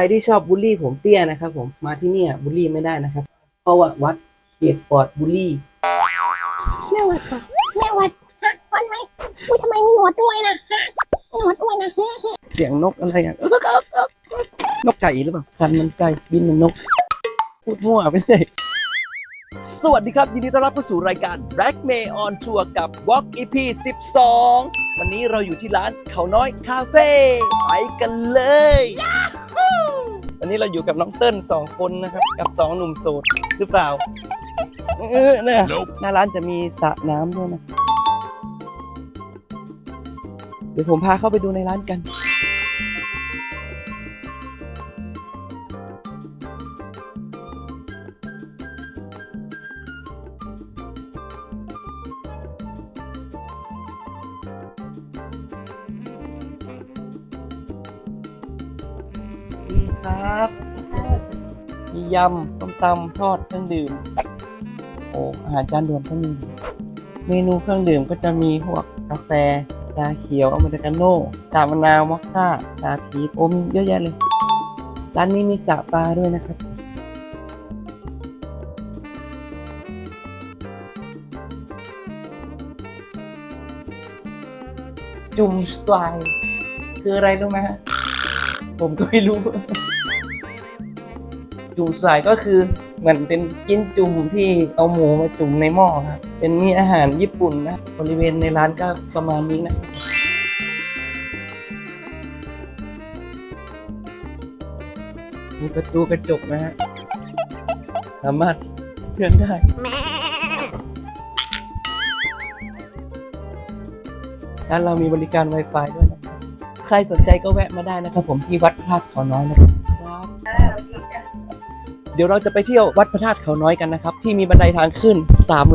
รที่ชอบบูลลี่ผมเตี้ยนะครับผมมาที่เนี่ยบูลลี่ไม่ได้นะครับ เพราะว่าวัดเขตปลอดบูลลี่แม่วัดค่ะแม่วัดฮะวันไหมอุ้ยทำไมมีหนวดด้วยนะฮะมีหนวดด้วยนะฮะเสียงนกอะไรอะเอ้อเอ้อเอ้อนกไก่หรือเปล่าคันมันไก่บินเหมันนก พูดมั่วไปเลยสวัสดีครับ ยินดีต้อนรับเข้าสู่รายการ Black May on Tour กับ Walk EP 12 วันนี้เราอยู่ที่ร้านเขาน้อยคาเฟ่ไปกันเลย วันนี้เราอยู่กับน้องเติ้ลสองคนนะครับ กับสองหนุ่มโสดหรือเปล่าเออเนี่ยหน้าร้านจะมีสระน้ำด้วยนะ เดี๋ยวผมพาเข้าไปดูในร้านกัน ดีครับ มียำส้มตำทอดเครื่องดื่ม โอ้อาหารจานด่วนก็มี เมนูเครื่องดื่มก็จะมีพวกกาแฟ ชาเขียวอเมริกาโน่ ชามะนาวมอคค่า ชาพีชโอ้มีเยอะแยะเลย ร้านนี้มีสระปลาด้วยนะครับจุ่มสไตล์คืออะไรรู้ไหมฮะ ผมก็ไม่รู้ จุ่มสายก็คือเหมือนเป็นกินจุ่มที่เอาหมูมาจุ่มในหม้อครับ เป็นมีอาหารญี่ปุ่นนะ บริเวณในร้านก็ประมาณนี้นะมีประตูกระจกนะฮะ สามารถเทือนได้ร้านเรามีบริการ Wi-Fi ด้วยนะ ใครสนใจก็แวะมาได้นะครับ ผมที่วัดพระธาตุเขาน้อยนะครับเดี๋ยวเราจะไปเที่ยววัดพระธาตุเขาน้อยกันนะครับ ที่มีบันไดทางขึ้น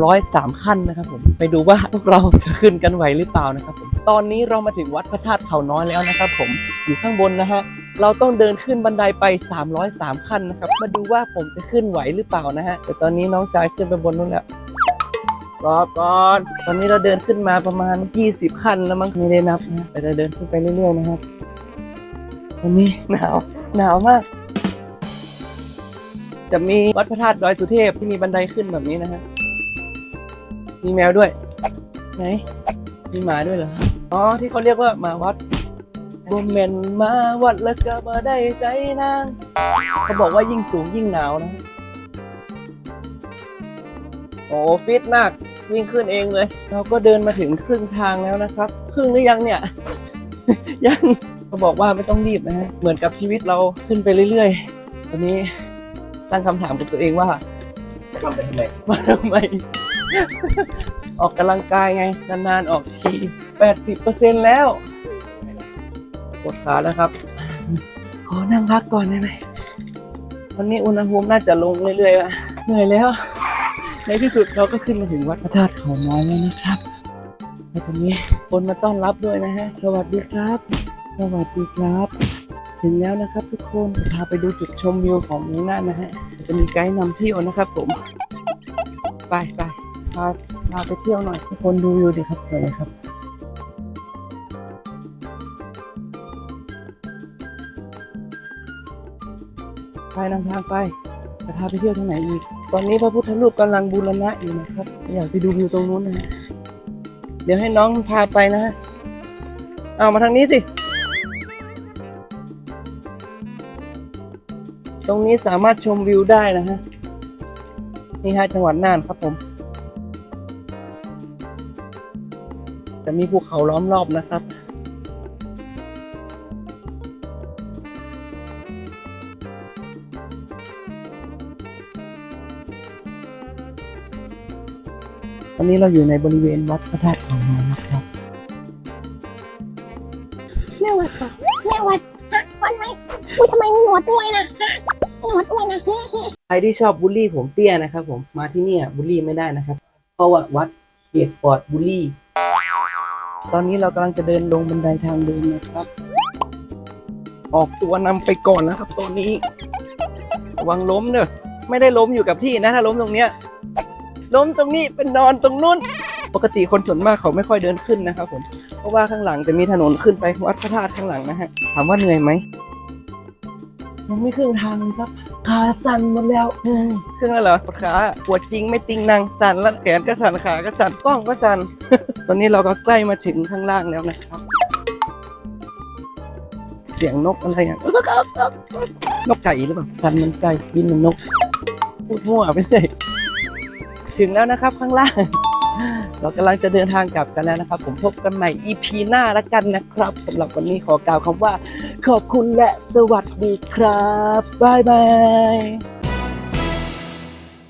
303 ขั้นนะครับผมไปดูว่าพวกเราจะขึ้นกันไหวหรือเปล่านะครับผมตอนนี้เรามาถึงวัดพระธาตุเขาน้อยแล้วนะครับ ผมอยู่ข้างบนนะฮะเราต้องเดินขึ้นบันไดไป 303 ขั้นนะครับ มาดูว่าผมจะขึ้นไหวหรือเปล่านะฮะแต่ตอนนี้น้องชายขึ้นไปบนนู้นแล้ว รอก่อนตอนนี้เราเดินขึ้นมาประมาณ 20 ขั้นแล้วมั้งไม่ได้นับนะแต่จะเดินขึ้นไปเรื่อยๆนะครับวันนี้หนาวหนาวมาก จะมีวัดพระธาตุดอยสุเทพที่มีบันไดขึ้นแบบนี้นะฮะมีแมวด้วย ไหน มีหมาด้วยเหรออ๋อที่เขาเรียกว่าหมาวัดบมเมนมาวัดแล้วก็มาได้ใจนางเขาบอกว่ายิ่งสูงยิ่งหนาวนะ โอ้ฟิตมากวิ่งขึ้นเองเลย เราก็เดินมาถึงครึ่งทางแล้วนะครับ ครึ่งหรือยังเนี่ย ยังเขาบอกว่าไม่ต้องรีบนะฮะเหมือนกับชีวิตเราขึ้นไปเรื่อยๆตอนนี้ตั้งคำถามกับตัวเองว่าทำไปทำไมมาทำไม ออกกำลังกายไง นานๆออกที 80%แล้วปวดขาแล้วครับ ขอนั่งพักก่อนได้ไหมวันนี้อุณหภูมิน่าจะลงเรื่อยๆอะเหนื่อยแล้ว ในที่สุดเราก็ขึ้นมาถึงวัดพระธาตุเขาน้อยแล้วนะครับแล้วจะมีคนมาต้อนรับด้วยนะฮะ สวัสดีครับ สวัสดีครับ ถึงแล้วนะครับทุกคนจะพาไปดูจุดชมวิวของเมืองน่านนะฮะ จะมีไกด์นำเที่ยวนะครับผม ไปไปพาพาไปเที่ยวหน่อยทุกคนดูวิวดิครับสวยครับไปนำทางไปจะพาไปเที่ยวที่ไหนอีก ตอนนี้พระพุทธรูปกำลังบูรณะอยู่นะครับ อยากไปดูวิวตรงนู้นนะ เดี๋ยวให้น้องพาไปนะฮะเอามาทางนี้สิ ตรงนี้สามารถชมวิวได้นะฮะ นี่ฮะจังหวัดน่านครับผม จะมีภูเขาล้อมรอบนะครับ ตอนนี้เราอยู่ในบริเวณวัดพระธาตุเขาน้อยนะครับแม่วัดค่ะแม่วัดฮะวันไหมอุ้ยทำไมมีหนวดด้วยนะฮะมีหนวดด้วยนะฮะใครที่ชอบบูลลี่ผมเตี้ยนะครับ ผมมาที่เนี่ยบูลลี่ไม่ได้นะครับ เพราะว่าวัดเขตปลอดบูลลี่ ตอนนี้เรากำลังจะเดินลงบันไดทางเดินนะครับ ออกตัวนำไปก่อนนะครับตัวนี้ระวังล้มเนอะไม่ได้ล้มอยู่กับที่นะถ้าล้มตรงเนี้ย ล้มตรงนี้เป็นนอนตรงนู้น ปกติคนส่วนมากเขาไม่ค่อยเดินขึ้นนะครับผมเพราะว่าข้างหลังจะมีถนนขึ้นไปวัดพระธาตุข้างหลังนะฮะถามว่าเหนื่อยไหมยังไม่ครึ่งทางเลยครับขาสั่นหมดแล้วเฮ้ยครึ่งแล้วเหรอปวดขาปวดจริงไม่ติงนางสั่นแล้วแขนก็สั่นขาก็สั่นกล้องก็สั่นตอนนี้เราก็ใกล้มาถึงข้างล่างแล้วนะครับ เสียงนกอะไรอะนกไก่หรือเปล่ากันมันไก่บินเหมันนกพูดมั่วไปเลย ถึงแล้วนะครับข้างล่าง เรากำลังจะเดินทางกลับกันแล้วนะครับ ผมพบกันใหม่ EP หน้าละกันนะครับสำหรับวันนี้ขอกล่าวคำว่า ขอบคุณและสวัสดีครับบ๊ายบาย